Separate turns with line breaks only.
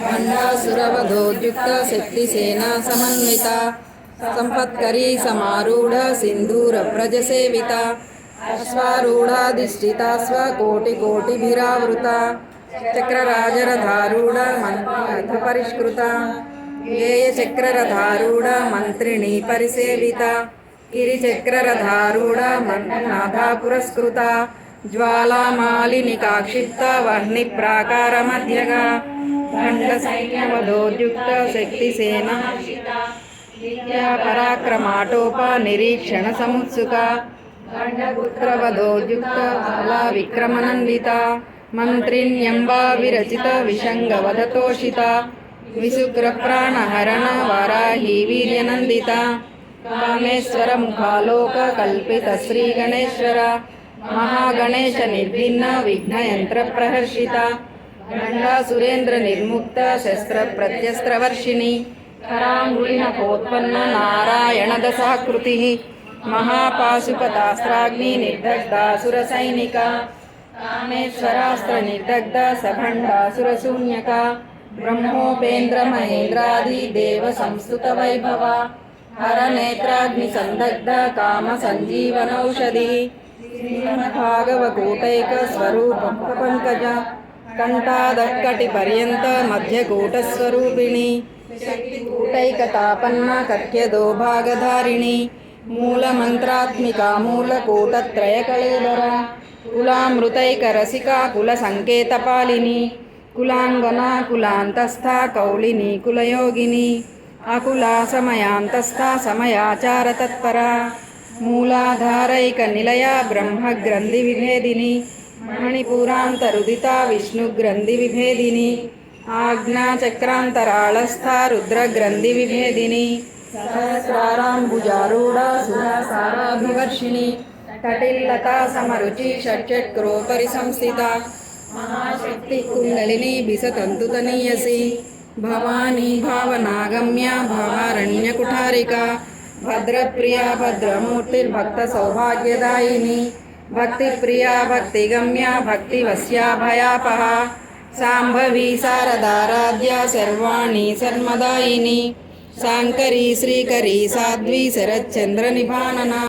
ఖండాసురవధోద్యుక్త శక్తిసేనా సమన్విత సంపత్కరీ సమారూఢ సింధూర ప్రజసేవిత అశ్వారూఢాధిష్ఠితా స్వకోటికోటిభిరావృత చక్రరాజరధారూఢ మంత్రమథ పరిష్కృత గేయచక్రరధారూఢ మంత్రిణీ పరిసేవిత గిరిచక్రరధారూఢ మంత్రనాథా పురస్కృత జ్వాలామాలిని కాక్షిప్త వహ్ని ప్రాకార మధ్యగా ఖండ సైన్యవధోద్యుక్త శక్తిసేన విద్యా పరాక్రమాటోప నిరీక్షణ సముత్సుక ఖండపుత్రవధోద్యుక్త బలా విక్రమనందిత మంత్రిణ్యంబా విరచిత విషంగవధతోషిత విశుగ్రప్రాణహరణ వారాహి వీర్యనందిత కామేశ్వర ముఖాలోక కల్పిత శ్రీ గణేశ్వర మహాగణేశ నిర్భిన్న విఘ్నయంత్ర ప్రహర్షిత గంగా సురేంద్ర నిర్ముక్త శస్త్ర ప్రత్యస్త్రవర్షిణి కరాంగుళినకోత్పన్న నారాయణ దశాకృతి మహాపాశుపతాస్త్రాగ్ని నిర్దగ్ధాసుర సైనిక కామేశ్వరాస్త్ర నిర్దగ్ధ సభండాసుర శూన్యక బ్రహ్మోపేంద్ర మహేంద్రాది దేవ సంస్థుత వైభవ హర నేత్రాగ్ని సందగ్ధ కామ సంజీవనౌషధి శ్రీమద్భాగవకూటైక స్వరూప పంకజ కంఠాదక్కటి పర్యంత మధ్యకూట స్వరూపిణి శక్తికూటైక తాపన్న కట్యదో భాగధారిణి మూలమంత్రాత్మిక మూలకూటత్రయ కళేబర కులామృతైక రసికా కుల సంకేతపాలిని కులాంగన మణిపూరాంతరుదితా కౌళిని కులయోగిని అకులా సమయాంతస్థ సమయాచార విష్ణుగ్రంథి విభేదిని ఆజ్ఞాచక్రాంతరాళస్థ రుద్రగ్రంథి విభేదిని సహస్రారాంబుజారూఢ సురసారాభివర్షిణి కటిల్లతా సమరుచి షట్చక్రోపరి సంస్థిత మహాశక్తి కుండలిని బిసతంతుతనీయసి భవానీ భావనాగమ్య భావారణ్యకుఠారిక భద్రప్రియా భద్రమూర్తిర్భక్త సౌభాగ్యదాయిని भक्ति प्रिया भक्तिगम्या भक्तिवस्या भयापहा। सांभवी शारदाराध्या सर्वाणी सन्मदायिनी शांकरी श्रीकरी साध्वी शरच्चन्द्रनिभानना